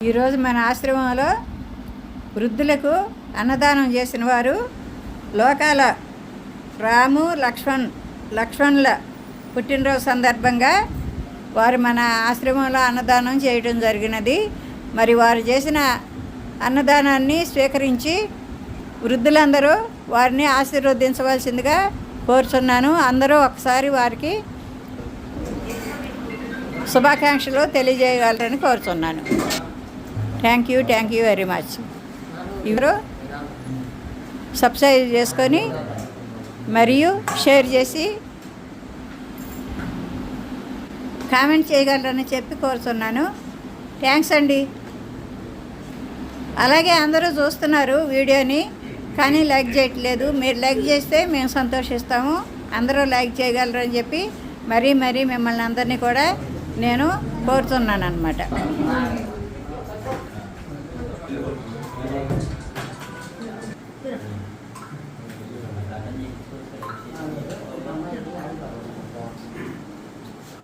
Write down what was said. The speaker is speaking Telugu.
ఈరోజు మన ఆశ్రమంలో వృద్ధులకు అన్నదానం చేసిన వారు లోకాల రాము లక్ష్మణ్ లక్ష్మణుల పుట్టినరోజు సందర్భంగా వారు మన ఆశ్రమంలో అన్నదానం చేయడం జరిగినది. మరి వారు చేసిన అన్నదానాన్ని స్వీకరించి వృద్ధులందరూ వారిని ఆశీర్వదించవలసిందిగా కోరుచున్నాను. అందరూ ఒకసారి వారికి శుభాకాంక్షలు తెలియజేయగలరని కోరుతున్నాను thank you thank you very much ఎవరు సబ్స్క్రైబ్ చేసుకొని మరియు షేర్ చేసి కామెంట్ చేయగలరని చెప్పి కోరుతున్నాను. థ్యాంక్స్ అండి. అలాగే అందరూ చూస్తున్నారు వీడియోని కానీ లైక్ చేయట్లేదు. మీరు లైక్ చేస్తే మేము సంతోషిస్తాము. అందరూ లైక్ చేయగలరని చెప్పి మరీ మరీ మిమ్మల్ని అందరినీ కూడా నేను కోరుతున్నాను అనమాట Thank you.